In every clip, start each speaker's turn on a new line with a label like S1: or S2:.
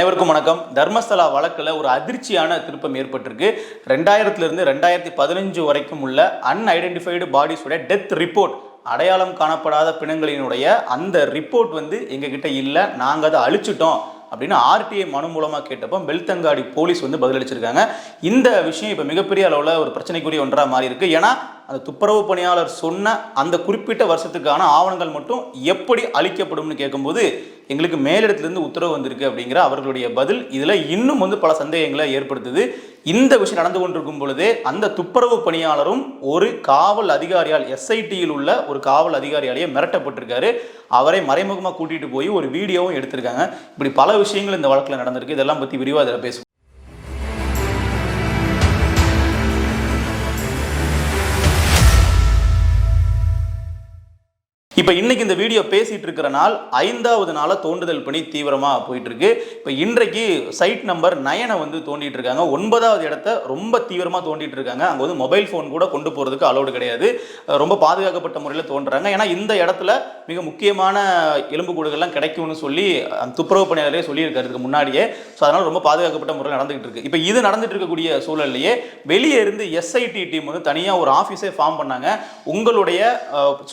S1: அனைவருக்கும் வணக்கம். தர்மஸ்தலா வழக்கில் ஒரு அதிர்ச்சியான திருப்பம் ஏற்பட்டிருக்கு. ரெண்டாயிரத்துலேருந்து ரெண்டாயிரத்தி பதினஞ்சு வரைக்கும் உள்ள அன்ஐடென்டிஃபைடு பாடிஸோட டெத் ரிப்போர்ட் அடையாளம் காணப்படாத பிணங்களினுடைய அந்த ரிப்போர்ட் வந்து எங்ககிட்ட இல்லை. நாங்கள் அதை அழிச்சிட்டோம் அப்படின்னு ஆர்டிஐ மனு மூலமாக கேட்டப்போ பெல்தங்காடி போலீஸ் வந்து பதிலளிச்சிருக்காங்க இந்த விஷயம் இப்போ மிகப்பெரிய அளவில் ஒரு பிரச்சனைக்குரிய ஒன்றாக மாறி இருக்கு ஏன்னா அந்த துப்புரவு பணியாளர் சொன்ன அந்த குறிப்பிட்ட வருஷத்துக்கான ஆவணங்கள் மட்டும் எப்படி அழிக்கப்படும்னு கேட்கும்போது எங்களுக்கு மேலிடத்திலிருந்து உத்தரவு வந்திருக்கு அப்படிங்கிற அவர்களுடைய பதில் இதில் இன்னும் வந்து பல சந்தேகங்களை ஏற்படுத்துது. இந்த விஷயம் நடந்து கொண்டிருக்கும் பொழுதே அந்த துப்புரவு பணியாளரும் ஒரு காவல் அதிகாரியால் எஸ்ஐடியில் உள்ள ஒரு காவல் அதிகாரியாலேயே மிரட்டப்பட்டிருக்காரு. அவரை மறைமுகமாக கூட்டிகிட்டு போய் ஒரு வீடியோவும் எடுத்திருக்காங்க. இப்படி பல விஷயங்கள் இந்த வழக்கில் நடந்திருக்கு. இதெல்லாம் பற்றி விரிவாக அதில் பேசுவோம். இப்போ இன்னைக்கு இந்த வீடியோ பேசிகிட்டு இருக்கிற நாள் ஐந்தாவது நாளாக தோண்டுதல் பணி தீவிரமாக போயிட்டுருக்கு. இப்போ இன்றைக்கு சைட் நம்பர் நயனை வந்து தோண்டிட்டு இருக்காங்க. ஒன்பதாவது இடத்த ரொம்ப தீவிரமாக தோண்டிட்டு இருக்காங்க. அங்கே வந்து மொபைல் ஃபோன் கூட கொண்டு போகிறதுக்கு அலோடு கிடையாது. ரொம்ப பாதுகாக்கப்பட்ட முறையில் தோன்றுறாங்க ஏன்னா இந்த இடத்துல மிக முக்கியமான எலும்புக்கூடுகள்லாம் கிடைக்கும்னு சொல்லி அந்த துப்புரவு பணியாளரே சொல்லியிருக்கறதுக்கு முன்னாடியே. ஸோ அதனால் ரொம்ப பாதுகாக்கப்பட்ட முறையில் நடந்துகிட்டு இருக்கு. இப்போ இது நடந்துட்டு இருக்கக்கூடிய சூழல்லையே வெளியே இருந்து எஸ்ஐடி டீம் வந்து தனியாக ஒரு ஆஃபீஸே ஃபார்ம் பண்ணாங்க. உங்களுடைய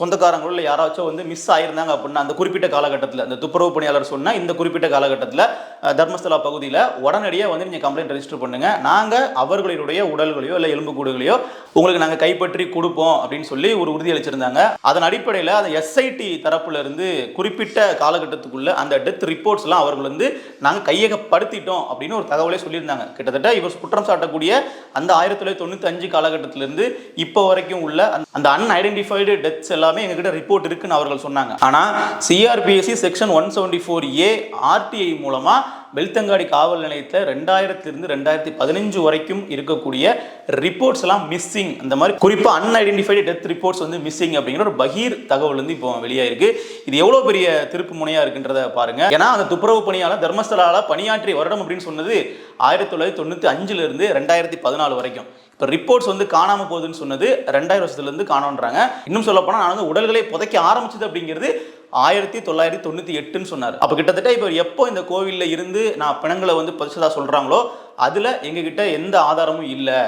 S1: சொந்தக்காரங்களோ இல்லை யாராச்சும் வந்து மிஸ் ஆயிருந்தாங்க அப்படின்னா அந்த குறிப்பிட்ட காலகட்டத்தில் அந்த துப்புரவு பணியாளர் சொன்னால் இந்த குறிப்பிட்ட காலகட்டத்தில் தர்மஸ்தலா பகுதியில் உடனடியாக வந்து நீங்கள் கம்ப்ளைண்ட் ரெஜிஸ்டர் பண்ணுங்கள் நாங்கள் அவர்களுடைய உடல்களையோ இல்லை எலும்புக்கூடுகளையோ உங்களுக்கு நாங்கள் கைப்பற்றி கொடுப்போம் அப்படின்னு சொல்லி ஒரு உறுதி அளிச்சிருந்தாங்க. அதன் அடிப்படையில் அந்த எஸ்ஐடி தரப்புலேருந்து குறிப்பிட்ட காலகட்டத்துக்குள்ளே அந்த டெத் ரிப்போர்ட்ஸ்லாம் அவர்கள் வந்து நாங்கள் கையகப்படுத்திட்டோம் அப்படின்னு ஒரு தகவலே சொல்லியிருந்தாங்க. கிட்டத்தட்ட இவர் குற்றம் சாட்டக்கூடிய அந்த ஆயிரத்தி தொள்ளாயிரத்தி தொண்ணூற்றி அஞ்சு காலகட்டத்திலிருந்து இப்போ வரைக்கும் உள்ள அந்த- அந்த அன்ஐடென்டிஃபைடு டெத்ஸ் எல்லாமே எங்ககிட்ட ரிப்போர்ட் இருக்குன்னு அவர்கள் சொன்னாங்க. ஆனால் CrPC section one seventy four A RTI மூலமாக பெல்தங்காடி காவல் நிலையத்தில் ரெண்டாயிரத்திலிருந்து ரெண்டாயிரத்தி பதினஞ்சு வரைக்கும் இருக்கக்கூடிய ரிப்போர்ட்ஸ் எல்லாம் மிஸ்ஸிங் அந்த மாதிரி குறிப்பாக அன்ஐடென்டிஃபைடு டெத் ரிப்போர்ட்ஸ் வந்து மிஸ்ஸிங் அப்படிங்கிற ஒரு பகீர் தகவல் வந்து இப்போ வெளியாயிருக்கு. இது எவ்வளோ பெரிய திருப்பு முனையாக இருக்குன்றத பாருங்க. ஏன்னா அந்த துப்புரவு பணியாளர் தர்மஸ்தலால பணியாற்றிய வருடம் அப்படின்னு சொன்னது ஆயிரத்தி தொள்ளாயிரத்தி தொண்ணூற்றி அஞ்சுலேருந்து ரெண்டாயிரத்தி பதினாலு வரைக்கும். இப்போ ரிப்போர்ட்ஸ் வந்து காணாமல் போகுதுன்னு சொன்னது ரெண்டாயிரம் வருஷத்துலேருந்து காணோன்றாங்க. இன்னும் சொல்லப்போனால் நான் வந்து உடல்களை புதைக்க ஆரம்பிச்சது அப்படிங்கிறது ஆயிரத்தி தொள்ளாயிரத்தி தொண்ணூற்றி எட்டுன்னு சொன்னார். அப்போ கிட்டத்தட்ட இப்போ எப்போ இந்த கோவிலில் இருந்து நான் பிணங்களை வந்து பதிச்சதா சொல்கிறாங்களோ அதில் எங்ககிட்ட எந்த ஆதாரமும் இல்லை.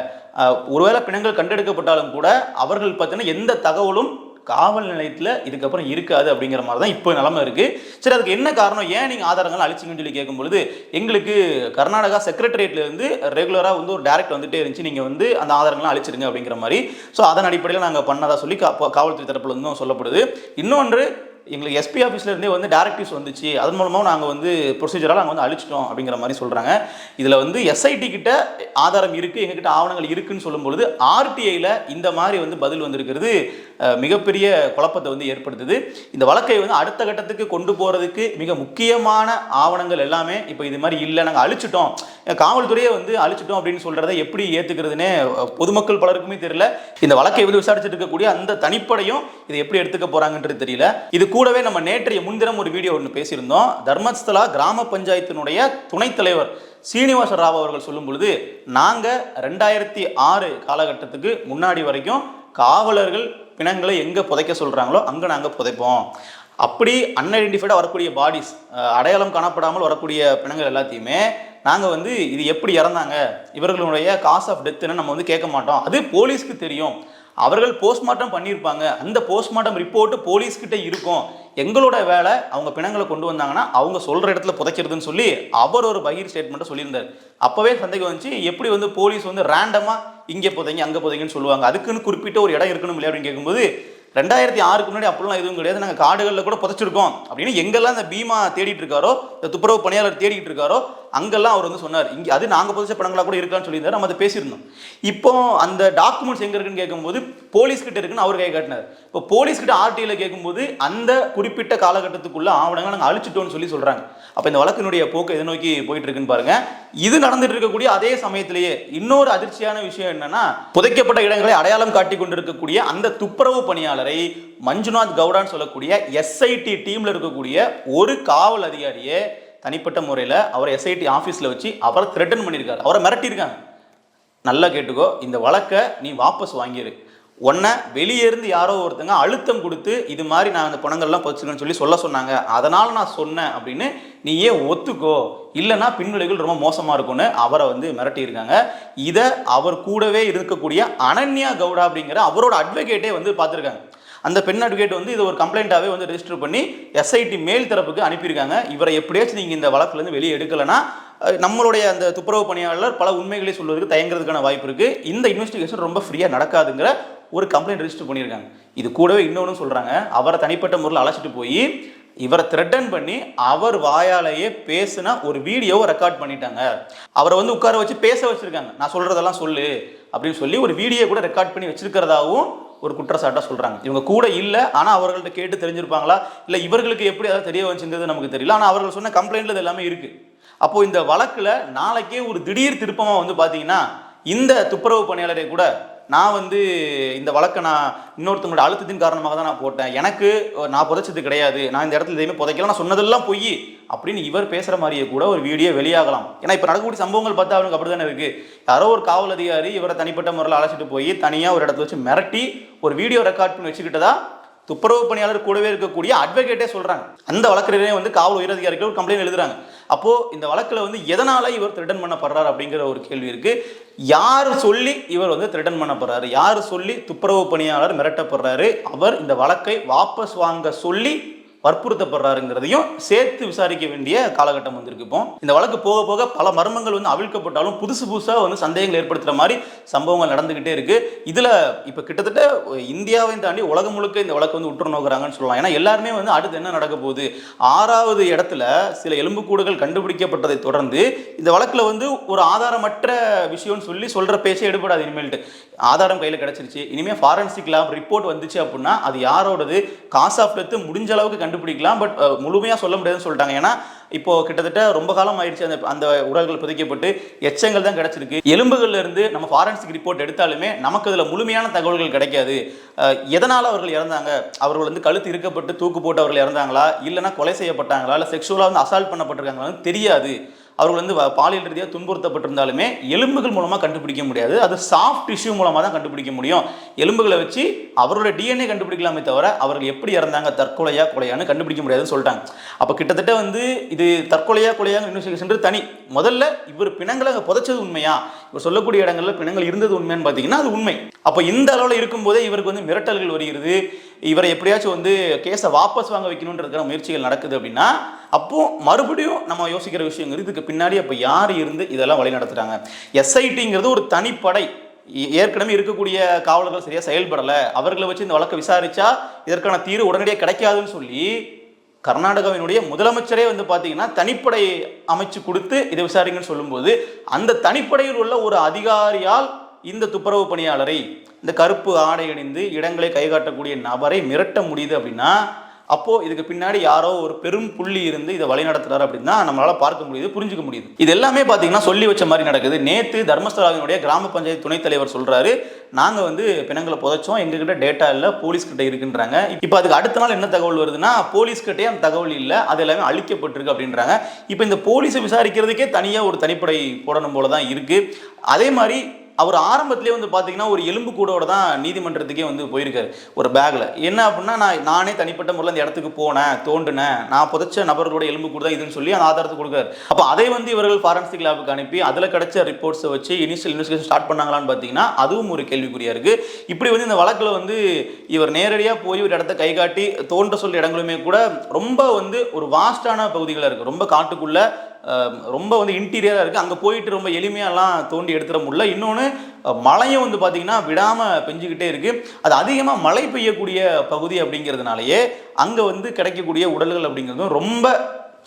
S1: ஒருவேளை பிணங்கள் கண்டெடுக்கப்பட்டாலும் கூட அவர்கள் பார்த்தீங்கன்னா எந்த தகவலும் காவல் நிலையத்தில் இதுக்கப்புறம் இருக்காது அப்படிங்கிற மாதிரி தான் இப்போ நிலமை இருக்குது சரி அதுக்கு என்ன காரணம்? ஏன் நீங்கள் ஆதாரங்கள் அழிச்சிங்கன்னு சொல்லி கேட்கும்பொழுது எங்களுக்கு கர்நாடகா செக்ரட்டரியேட்ல இருந்து ரெகுலராக வந்து ஒரு டேரக்ட் வந்துட்டே இருந்துச்சு. நீங்கள் வந்து அந்த ஆதாரங்களை அழிச்சிருங்க அப்படிங்கிற மாதிரி. ஸோ அதன் அடிப்படையில் நாங்கள் பண்ணதாக சொல்லி கா- காவல்துறை தரப்புல இருந்தும் சொல்லப்படுது. இன்னொன்று எங்களுக்கு எஸ்பி ஆஃபீஸ்லேருந்தே வந்து டேரக்டிவ்ஸ் வந்துச்சு. அதன் மூலமாக நாங்கள் வந்து ப்ரொசீஜராக நாங்கள் வந்து அழிச்சிட்டோம் அப்படிங்கிற மாதிரி சொல்கிறாங்க இதில் வந்து எஸ்ஐடி கிட்ட ஆதாரம் இருக்குது எங்ககிட்ட ஆவணங்கள் இருக்குன்னு சொல்லும்பொழுது ஆர்டிஐயில் இந்த மாதிரி வந்து பதில் வந்திருக்கிறது மிகப்பெரிய குழப்பத்தை வந்து ஏற்படுத்துது. இந்த வழக்கை வந்து அடுத்த கட்டத்துக்கு கொண்டு போகிறதுக்கு மிக முக்கியமான ஆவணங்கள் எல்லாமே இப்போ இது மாதிரி இல்லை. நாங்கள் அழிச்சிட்டோம். காவல்துறையை வந்து அழிச்சிட்டோம் அப்படின்னு சொல்கிறத எப்படி ஏற்றுக்கிறதுனே பொதுமக்கள் பலருக்குமே தெரியல. இந்த வழக்கை வந்து விசாரிச்சுட்டு இருக்கக்கூடிய அந்த தனிப்படையும் இதை எப்படி எடுத்துக்க போகிறாங்கன்றது தெரியல. இது கூடவே நம்ம நேற்றைய முன்தினம் ஒரு வீடியோ ஒன்று பேசியிருந்தோம். தர்மஸ்தலா கிராம பஞ்சாயத்தினுடைய துணைத் தலைவர் சீனிவாச ராவ் அவர்கள் சொல்லும் பொழுது நாங்கள் ரெண்டாயிரத்தி ஆறு காலகட்டத்துக்கு முன்னாடி வரைக்கும் காவலர்கள் பிணங்களை எங்கே புதைக்க சொல்கிறாங்களோ அங்கே நாங்கள் புதைப்போம். அப்படி அன்ஐடென்டிஃபைடாக வரக்கூடிய பாடிஸ் அடையாளம் காணப்படாமல் வரக்கூடிய பிணங்கள் எல்லாத்தையுமே நாங்கள் வந்து இது எப்படி இறந்தாங்க? இவர்களுடைய காஸ் ஆஃப் டெத்துன்னு நம்ம வந்து கேட்க மாட்டோம். அது போலீஸ்க்கு தெரியும். அவர்கள் போஸ்ட்மார்ட்டம் பண்ணியிருப்பாங்க. அந்த போஸ்ட்மார்ட்டம் ரிப்போர்ட்டு போலீஸ்கிட்ட இருக்கும். எங்களோட வேலை அவங்க பிணங்களை கொண்டு வந்தாங்கன்னா அவங்க சொல்கிற இடத்துல புதைக்கிறதுன்னு சொல்லி அவர் ஒரு பகிர் ஸ்டேட்மெண்ட்டை சொல்லியிருந்தார். அப்போவே சந்தேகம் வந்துச்சு எப்படி வந்து போலீஸ் வந்து ரேண்டமாக இங்கே புதைங்க அங்கே புதைங்கன்னு சொல்லுவாங்க. அதுக்குன்னு குறிப்பிட்ட ஒரு இடம் இருக்கணும் இல்லையா அப்படின்னு கேட்கும்போது ரெண்டாயிரத்தி ஆறுக்கு முன்னாடி அப்படிலாம் எதுவும் கிடையாது. நாங்கள் காடுகளில் கூட புதைச்சிருக்கோம். அப்படின்னு எங்கெல்லாம் இந்த பீமா தேடிட்டு இருக்காரோ இந்த துப்புரவு பணியாளர் தேடிட்டு இருக்காரோ அங்கெல்லாம் அவர் வந்து சொன்னார். இங்கே அது நாங்கள் புதைச்ச படங்களாக கூட இருக்கான்னு சொல்லியிருந்தார். நம்ம அதை பேசியிருந்தோம். இப்போ அந்த டாக்குமெண்ட்ஸ் எங்கே இருக்குன்னு கேட்கும்போது போலீஸ் கிட்ட இருக்குன்னு அவர் கை காட்டினார். இப்போ போலீஸ் கிட்ட ஆர்டிஐயில் கேட்கும்போது அந்த குறிப்பிட்ட காலகட்டத்துக்குள்ள ஆவணங்களை நாங்கள் அழிச்சிட்டோம்னு சொல்லி சொல்கிறாங்க அப்போ இந்த வழக்கினுடைய போக்கு எதை நோக்கி போயிட்டு இருக்குன்னு பாருங்க. இது நடந்துட்டு இருக்கக்கூடிய அதே சமயத்திலேயே இன்னொரு அதிர்ச்சியான விஷயம் என்னன்னா புதைக்கப்பட்ட இடங்களை அடையாளம் காட்டி கொண்டிருக்கக்கூடிய அந்த துப்புரவு பணியாளர் மஞ்சுநாத் கவுடான்னு சொல்லக்கூடிய எஸ்ஐடி டீமில் இருக்கக்கூடிய ஒரு காவல் அதிகாரியை தனிப்பட்ட முறையில் அவரை எஸ்ஐடி ஆஃபீஸில் வச்சு அவரை த்ரெட்டன் பண்ணியிருக்காரு. அவரை மிரட்டியிருக்காங்க. நல்லா கேட்டுக்கோ இந்த வழக்கை நீ வாபஸ் வாங்கிடு ஒன்றை வெளியேருந்து யாரோ ஒருத்தங்க அழுத்தம் கொடுத்து இது மாதிரி நான் அந்த பணங்கள்லாம் பதிச்சிருக்கேன்னு சொல்லி சொல்ல சொன்னாங்க. அதனால் நான் சொன்னேன் அப்படின்னு நீ ஏன் ஒத்துக்கோ. இல்லைன்னா பின்விளைவுகள் ரொம்ப மோசமாக இருக்கும்னு அவரை வந்து மிரட்டியிருக்காங்க. இதை அவர் கூடவே இருக்கக்கூடிய அனன்யா கவுடா அப்படிங்கிற அவரோட அட்வொகேட்டே வந்து பார்த்துருக்காங்க. அந்த பெண் அட்வொகேட் வந்து இது ஒரு கம்ப்ளைண்ட்டாகவே வந்து ரெஜிஸ்டர் பண்ணி எஸ்ஐடி மேல் தரப்புக்கு அனுப்பியிருக்காங்க. இவரை எப்படியாச்சும் நீங்கள் இந்த வழக்குலேருந்து வெளியே எடுக்கலைன்னா நம்மளுடைய அந்த துப்புரவு பணியாளர் பல உண்மைகளை சொல்வதற்கு தயங்குறதுக்கான வாய்ப்பு இருக்குது இந்த இன்வெஸ்டிகேஷன் ரொம்ப ஃப்ரீயாக நடக்காதுங்கிற ஒரு கம்ப்ளைண்ட் ரெஜிஸ்டர் பண்ணியிருக்காங்க. இது கூடவே இன்னொன்று சொல்கிறாங்க அவரை தனிப்பட்ட முறையில் அழைச்சிட்டு போய் இவரை த்ரெட்டன் பண்ணி அவர் வாயாலேயே பேசின ஒரு வீடியோவை ரெக்கார்ட் பண்ணிட்டாங்க. அவரை வந்து உட்கார வச்சு பேச வச்சுருக்காங்க. நான் சொல்கிறதெல்லாம் சொல்லு அப்படின்னு சொல்லி ஒரு வீடியோ கூட ரெக்கார்ட் பண்ணி வச்சிருக்கிறதாவும் ஒரு குற்றச்சாட்டாக சொல்கிறாங்க இவங்க கூட இல்லை ஆனால் அவர்கள்ட்ட கேட்டு தெரிஞ்சிருப்பாங்களா? இல்லை இவர்களுக்கு எப்படி அதாவது தெரிய வந்துச்சுங்கிறது நமக்கு தெரியல. ஆனால் அவர்கள் சொன்ன கம்ப்ளைண்ட்ல இது எல்லாமே இருக்குது அப்போது இந்த வழக்கில் நாளைக்கே ஒரு திடீர் திருப்பமாக வந்து பார்த்தீங்கன்னா இந்த துப்புரவு பணியாளரை கூட நான் வந்து இந்த வழக்கை நான் இன்னொருத்தவங்களோட அழுத்தத்தின் காரணமாக தான் நான் போட்டேன். எனக்கு நான் புதைச்சது கிடையாது. நான் இந்த இடத்துல எதையுமே புதைக்கல. நான் சொன்னதெல்லாம் பொய். அப்படின்னு இவர் பேசுகிற மாதிரியே கூட ஒரு வீடியோ வெளியாகலாம். ஏன்னா இப்போ நடக்கக்கூடிய சம்பவங்கள் பார்த்தா அவனுக்கு அப்படி தானே இருக்குது யாரோ ஒரு காவல் அதிகாரி இவரை தனிப்பட்ட முறையில் அழைச்சிட்டு போய் தனியாக ஒரு இடத்துல வச்சு மிரட்டி ஒரு வீடியோ ரெக்கார்ட் பண்ணி வச்சுக்கிட்டதா துப்புரவு பணியாளர் கூடவே இருக்கக்கூடிய அட்வொகேட்டே சொல்கிறாங்க அந்த வழக்கறிஞரே வந்து காவல் உயரதிகாரிகள் ஒரு கம்ப்ளைண்ட் எழுதுறாங்க. அப்போ இந்த வழக்கில் வந்து எதனால் இவர் திருடன் பண்ணப்படுறார் அப்படிங்கிற ஒரு கேள்வி இருக்கு. யார் சொல்லி இவர் வந்து திருடன் பண்ணப்படுறாரு? யார் சொல்லி துப்புரவு பணியாளர் மிரட்டப்படுறாரு? அவர் இந்த வழக்கை வாபஸ் வாங்க சொல்லி வற்புறுத்தப்படுறாருங்கிறதையும் சேர்த்து விசாரிக்க வேண்டிய காலகட்டம் வந்திருக்கு இப்போ. இந்த வழக்கு போக போக பல மர்மங்கள் வந்து அவிழ்க்கப்பட்டாலும் புதுசு புதுசாக வந்து சந்தேகங்கள் ஏற்படுத்துகிற மாதிரி சம்பவங்கள் நடந்துக்கிட்டே இருக்கு. இதில் இப்போ கிட்டத்தட்ட இந்தியாவையும் தாண்டி உலகம் முழுக்க இந்த வழக்கு வந்து உற்று நோக்குறாங்கன்னு சொல்லலாம். ஏன்னா எல்லாருமே வந்து அடுத்து என்ன நடக்க போகுது? ஆறாவது இடத்துல சில எலும்புக்கூடுகள் கண்டுபிடிக்கப்பட்டதை தொடர்ந்து இந்த வழக்கில் வந்து ஒரு ஆதாரமற்ற விஷயம்னு சொல்லி சொல்கிற பேச்சே எடுபடாது இனிமேல்ட்டு. ஆதாரம் கையில் கிடச்சிருச்சு. இனிமேல் ஃபாரன்சிக் லேப் ரிப்போர்ட் வந்துச்சு அப்படின்னா அது யாரோடது? காஸ் ஆஃப் டெத்து முடிஞ்ச அளவுக்கு கண்டுபிடிக்கலாம். பட் முழுமையாக சொல்ல முடியாதுன்னு சொல்லிட்டாங்க. ஏன்னா இப்போ கிட்டத்தட்ட ரொம்ப காலம் ஆயிடுச்சு அந்த அந்த உடல்கள் புதைக்கப்பட்டு எச்சங்கள் தான் கிடச்சிருக்கு. எலும்புகள்ல இருந்து நம்ம ஃபாரன்சிக் ரிப்போர்ட் எடுத்தாலுமே நமக்கு அதில் முழுமையான தகவல்கள் கிடைக்காது. எதனால் அவர்கள் இறந்தாங்க? அவர்கள் வந்து கழுத்து இருக்கப்பட்டு தூக்கு போட்டு அவர்கள் இறந்தாங்களா? இல்லைனா கொலை செய்யப்பட்டாங்களா? இல்லை செக்ஷுவலாக வந்து அசால்ட் பண்ணப்பட்டிருக்காங்களான்னு தெரியாது. அவர்கள் வந்து பாலியல் ரீதியாக துன்புறுத்தப்பட்டிருந்தாலுமே எலும்புகள் மூலமாக கண்டுபிடிக்க முடியாது. அது சாஃப்ட் டிஷ்யூ மூலமாக தான் கண்டுபிடிக்க முடியும். எலும்புகளை வச்சு அவரோட டிஎன்ஏ கண்டுபிடிக்கலாமே தவிர அவர்கள் எப்படி இறந்தாங்க தற்கொலையா கொலையான்னு கண்டுபிடிக்க முடியாதுன்னு சொல்லிட்டாங்க. அப்போ கிட்டத்தட்ட வந்து இது தற்கொலையா கொலையாக இன்வெஸ்டிகேஷன் தனி. முதல்ல இவர் பிணங்களை அங்கே புதைச்சது உண்மையா? இவர் சொல்லக்கூடிய இடங்களில் பிணங்கள் இருந்தது உண்மையான்னு பார்த்தீங்கன்னா அது உண்மை. அப்போ இந்த அளவில் இருக்கும்போதே இவருக்கு வந்து மிரட்டல்கள் வருகிறது. இவரை எப்படியாச்சும் வந்து கேஸை வாபஸ் வாங்க வைக்கணுன்றதுக்கான முயற்சிகள் நடக்குது அப்படின்னா அப்போ மறுபடியும் நம்ம யோசிக்கிற விஷயங்கள் இதுக்கு பின்னாடி அப்போ யார் இருந்து இதெல்லாம் வழி நடத்துறாங்க? எஸ்ஐடிங்கிறது ஒரு தனிப்படை. ஏ- ஏற்கனவே இருக்கக்கூடிய காவலர்கள் சரியா செயல்படலை. அவர்களை வச்சு இந்த வழக்கை விசாரிச்சா இதற்கான தீர்வு உடனடியாக கிடைக்காதுன்னு சொல்லி கர்நாடகாவினுடைய முதலமைச்சரே வந்து பார்த்தீங்கன்னா தனிப்படை அமைச்சு கொடுத்து இதை விசாரிங்கன்னு சொல்லும்போது அந்த தனிப்படையில் உள்ள ஒரு அதிகாரியால் இந்த துப்புரவு பணியாளரை இந்த கருப்பு ஆடை அணிந்து இடங்களை கைகாட்டக்கூடிய நபரை மிரட்ட முடியுது அப்படின்னா அப்போது இதுக்கு பின்னாடி யாரோ ஒரு பெரும் புள்ளி இருந்து இதை வழி நடத்துறாரு அப்படின்னா நம்மளால் பார்க்க முடியுது புரிஞ்சுக்க முடியுது. இது எல்லாமே பார்த்தீங்கன்னா சொல்லி வச்ச மாதிரி நடக்குது. நேற்று தர்மஸ்தலாவினுடைய கிராம பஞ்சாயத்து துணைத் தலைவர் சொல்கிறாரு நாங்கள் வந்து பிணங்களை புதைச்சோம் எங்ககிட்ட டேட்டா இல்லை போலீஸ் கிட்ட இருக்குன்றாங்க. இப்போ அதுக்கு அடுத்த நாள் என்ன தகவல் வருதுன்னா போலீஸ் கிட்டே அந்த தகவல் இல்லை அது எல்லாமே அழிக்கப்பட்டிருக்கு அப்படின்றாங்க. இப்போ இந்த போலீஸை விசாரிக்கிறதுக்கே தனியாக ஒரு தனிப்படை போடணும் போல தான் இருக்குது அதே மாதிரி அவர் ஆரம்பத்திலே வந்து பார்த்தீங்கன்னா ஒரு எலும்பு கூடோட தான் நீதிமன்றத்துக்கே வந்து போயிருக்காரு ஒரு பேக்கில் என்ன அப்படின்னா நான் நானே தனிப்பட்ட முறையில் அந்த இடத்துக்கு போனேன் தோண்டினேன். நான் புதைச்ச நபர்களோட எலும்பு கூட தான் இதுன்னு சொல்லி அந்த ஆதாரத்தை கொடுக்காரு. அப்போ அதை வந்து இவர்கள் ஃபாரன்சிக் லேபுக்கு அனுப்பி அதில் கிடைச்ச ரிப்போர்ட்ஸை வச்சு இனிஷியல் இன்வெஸ்டிகேஷன் ஸ்டார்ட் பண்ணாங்களான்னு பார்த்தீங்கன்னா அதுவும் ஒரு கேள்விக்குறியாக இருக்குது இப்படி வந்து இந்த வழக்கில் வந்து இவர் நேரடியாக போய் ஒரு இடத்த கை காட்டி தோன்ற சொல்ற இடங்களுமே கூட ரொம்ப வந்து ஒரு வாஸ்டான பகுதிகளாக இருக்குது ரொம்ப காட்டுக்குள்ளே ரொம்ப வந்து இன்டீரியராக இருக்குது அங்கே போயிட்டு ரொம்ப எளிமையாலாம் தோண்டி எடுத்துட முடியல. இன்னொன்று மழையும் வந்து பார்த்திங்கன்னா விடாமல் பெஞ்சுக்கிட்டே இருக்குது அது அதிகமாக மழை பெய்யக்கூடிய பகுதி அப்படிங்கிறதுனாலயே அங்கே வந்து கிடைக்கக்கூடிய உடல்கள் அப்படிங்கிறதும் ரொம்ப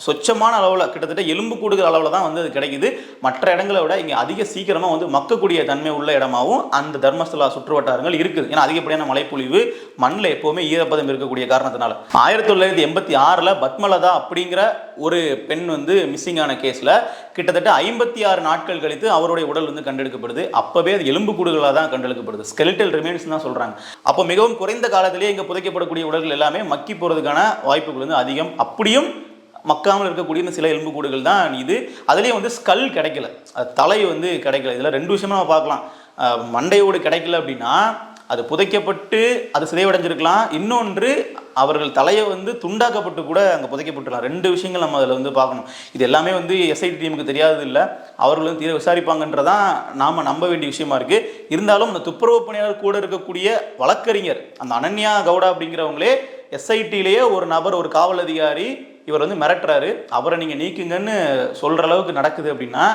S1: சொச்சமான அளவில் கிட்டத்தட்ட எலும்பு கூடுகிற அளவில் தான் வந்து அது கிடைக்குது. மற்ற இடங்களை விட இங்கே அதிக சீக்கிரமாக வந்து மக்கக்கூடிய தன்மை உள்ள இடமாவும் அந்த தர்மஸ்தலா சுற்று வட்டாரங்கள் இருக்குது. ஏன்னா அதிகப்படியான மழைப்பொழிவு மண்ணில் எப்போவுமே ஈரப்பதம் இருக்கக்கூடிய காரணத்தினால. ஆயிரத்தி தொள்ளாயிரத்தி எண்பத்தி ஆறில் பத்மலதா அப்படிங்கிற ஒரு பெண் வந்து மிஸ்ஸிங் ஆன கேஸில் கிட்டத்தட்ட ஐம்பத்தி ஆறு நாட்கள் கழித்து அவருடைய உடல் வந்து கண்டெடுக்கப்படுது. அப்போவே அது எலும்பு கூடுகளாக தான் கண்டெடுக்கப்படுது. ஸ்கெலிட்டல் ரிமைன்ஸ் தான் சொல்கிறாங்க அப்போ மிகவும் குறைந்த காலத்திலேயே இங்கே புதைக்கப்படக்கூடிய உடல்கள் எல்லாமே மக்கி போகிறதுக்கான வாய்ப்புகள் வந்து அதிகம். அப்படியும் மக்காமல் இருக்கக்கூடிய இந்த சில எலும்புக்கூடுகள் தான் இது. அதுலேயே வந்து ஸ்கல் கிடைக்கல. அது தலை வந்து கிடைக்கல. இதில் ரெண்டு விஷயமா நம்ம பார்க்கலாம். மண்டையோடு கிடைக்கல அப்படின்னா அது புதைக்கப்பட்டு அது சிதைவடைஞ்சிருக்கலாம். இன்னொன்று அவர்கள் தலையை வந்து துண்டாக்கப்பட்டு கூட அங்கே புதைக்கப்பட்டுலாம் ரெண்டு விஷயங்கள் நம்ம அதில் வந்து பார்க்கணும். இது எல்லாமே வந்து எஸ்ஐடி டீமுக்கு தெரியாதது இல்லை அவர்கள் வந்து தீர விசாரிப்பாங்கன்றதான் நாம் நம்ப வேண்டிய விஷயமா இருக்குது இருந்தாலும் அந்த துப்புரவு பணியாளர் கூட இருக்கக்கூடிய வழக்கறிஞர் அந்த அனன்யா கவுடா அப்படிங்கிறவங்களே எஸ்ஐடியிலேயே ஒரு நபர் ஒரு காவல் அதிகாரி இவர் வந்து மிரட்டுறாரு. அவரை நீங்கள் நீக்குங்கன்னு சொல்கிற அளவுக்கு நடக்குது அப்படின்னா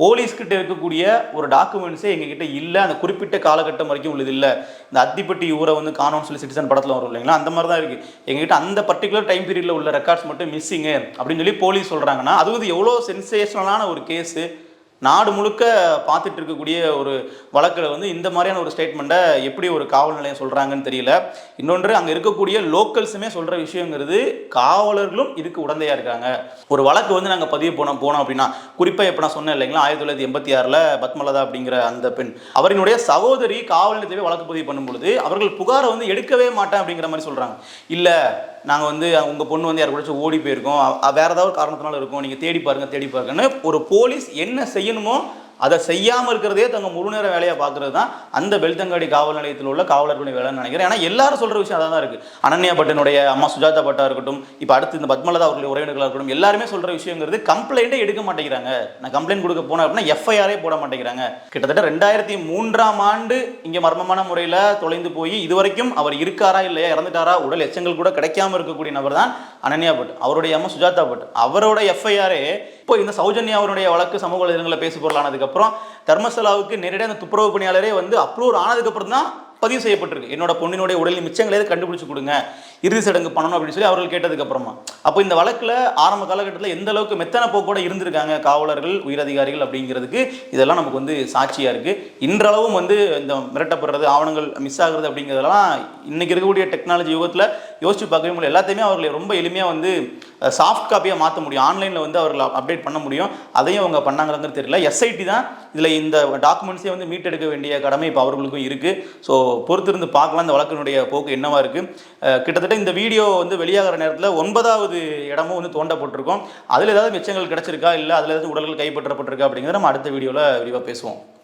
S1: போலீஸ்கிட்ட இருக்கக்கூடிய ஒரு டாக்குமெண்ட்ஸே எங்ககிட்ட இல்லை. அந்த குறிப்பிட்ட காலகட்டம் வரைக்கும் உள்ளது இல்லை. இந்த அத்திப்பட்டி ஊரை வந்து காணோம்னு சொல்லி சிட்டிசன் படத்தில் வரும் இல்லைங்களா? அந்த மாதிரி தான் இருக்குது எங்ககிட்ட அந்த பர்டிகுலர் டைம் பீரியடில் உள்ள ரெக்கார்ட்ஸ் மட்டும் மிஸ்ஸிங்கு அப்படின்னு சொல்லி போலீஸ் சொல்கிறாங்கன்னா அது வந்து எவ்வளோ சென்சேஷனலான ஒரு கேஸு நாடு முழுக்க பார்த்துட்டு இருக்கக்கூடிய ஒரு வழக்கில் வந்து இந்த மாதிரியான ஒரு ஸ்டேட்மெண்ட்டை எப்படி ஒரு காவல் நிலையம் சொல்கிறாங்கன்னு தெரியல. இன்னொன்று அங்கே இருக்கக்கூடிய லோக்கல்ஸுமே சொல்கிற விஷயங்கிறது காவலர்களும் இதுக்கு உடந்தையாக இருக்காங்க. ஒரு வழக்கு வந்து நாங்கள் பதிவு போனோம் போனோம் அப்படின்னா குறிப்பாக இப்போ நான் சொன்னேன் இல்லைங்களா ஆயிரத்தி தொள்ளாயிரத்தி எண்பத்தி ஆறில் பத்மலதா அப்படிங்கிற அந்த பெண். அவரினுடைய சகோதரி காவல் நிலையத்தை வழக்கு பதிவு பண்ணும்பொழுது அவர்கள் புகாரை வந்து எடுக்கவே மாட்டேன் அப்படிங்கிற மாதிரி சொல்கிறாங்க இல்லை நாங்கள் வந்து உங்கள் பொண்ணு வந்து யார் கூட ஓடி போயிருக்கோம். வேறு ஏதாவது காரணத்தினால இருக்கும். நீங்கள் தேடி பாருங்கள் தேடி பாருங்கன்னு ஒரு போலீஸ் என்ன செய்யணுமோ அதை செய்யாமல் இருக்கிறதே தங்க முழு நேர வேலையாக பார்க்குறது தான் அந்த பெல்தங்காடி காவல் நிலையத்தில் உள்ள காவலர்களுடைய வேலைன்னு நினைக்கிறேன். ஏன்னா எல்லாரும் சொல்கிற விஷயம் அதான் தான் இருக்குது அனன்யா பட்டனுடைய அம்மா சுஜாதா பட்டா இருக்கட்டும் இப்போ அடுத்து இந்த பத்மலதா அவர்களுடைய உறவினர்களாக இருக்கட்டும் எல்லாருமே சொல்கிற விஷயங்கிறது கம்ப்ளைண்ட்டே எடுக்க மாட்டேங்கிறாங்க. நான் கம்ப்ளைண்ட் கொடுக்க போனேன் அப்படின்னா எஃப்ஐஆரே போட மாட்டேங்கிறாங்க. கிட்டத்தட்ட ரெண்டாயிரத்தி மூன்றாம் ஆண்டு இங்கே மர்மமான முறையில் தொலைந்து போய் இதுவரைக்கும் அவர் இருக்காரா இல்லையா இறந்துட்டாரா உடல் எச்சங்கள் கூட கிடைக்காம இருக்கக்கூடிய நபர் தான் அனன்யா பட் அவருடைய அம்மா சுஜாதா பட் அவரோட எஃப்ஐஆரே இப்போ இந்த சௌஜன்யா அவருடைய வழக்கு சமூக வலைதளங்களில் பேசு பொருளானதுக்கப்புறம் தர்மசலாவுக்கு நேரடியாக அந்த துப்புரவு பணியாளரே வந்து அப்ரூவ் ஆனதுக்கப்புறம் தான் பதிவு செய்யப்பட்டிருக்கு. என்னோட பொண்ணினுடைய உடலின் மிச்சங்களை கண்டுபிடிச்சு கொடுங்க இறுதி சடங்கு பண்ணணும் அப்படின்னு சொல்லி அவர்கள் கேட்டதுக்கு அப்புறமா. அப்போ இந்த வழக்கில் ஆரம்ப காலகட்டத்தில் எந்த அளவுக்கு மெத்தன போக்கோட இருந்திருக்காங்க காவலர்கள் உயரதிகாரிகள் அப்படிங்கிறதுக்கு இதெல்லாம் நமக்கு வந்து சாட்சியாக இருக்குது இன்றளவும் வந்து இந்த மிரட்டப்படுறது ஆவணங்கள் மிஸ் ஆகுறது அப்படிங்கிறதெல்லாம் இன்றைக்கி இருக்கக்கூடிய டெக்னாலஜி யுகத்தில் யோசிச்சு பார்க்கவே முடியல. எல்லாத்தையுமே அவர்களை ரொம்ப எளிமையாக வந்து சாஃப்ட் காப்பியாக மாற்ற முடியும். ஆன்லைனில் வந்து அவர்கள் அப்டேட் பண்ண முடியும். அதையும் அவங்க பண்ணாங்கிறது தெரியல. எஸ்ஐடி தான் இதில் இந்த டாக்குமெண்ட்ஸே வந்து மீட்டெடுக்க வேண்டிய கடமை இப்போ அவர்களுக்கும் இருக்குது ஸோ பொறுத்திருந்து பார்க்கலாம் இந்த வழக்கினுடைய போக்கு என்னவா இருக்குது கிட்டத்தட்ட இந்த வீடியோ வந்து வெளியாகிற நேரத்தில் ஒன்பதாவது இடமும் வந்து தோண்டப்பட்டிருக்கும். அதில் ஏதாவது மிச்சங்கள் கிடச்சிருக்கா? இல்லை அதில் ஏதாவது உடல்கள் கைப்பற்றப்பட்டிருக்கா? அப்படிங்கிறத நம்ம அடுத்த வீடியோவில் விரிவாக பேசுவோம்.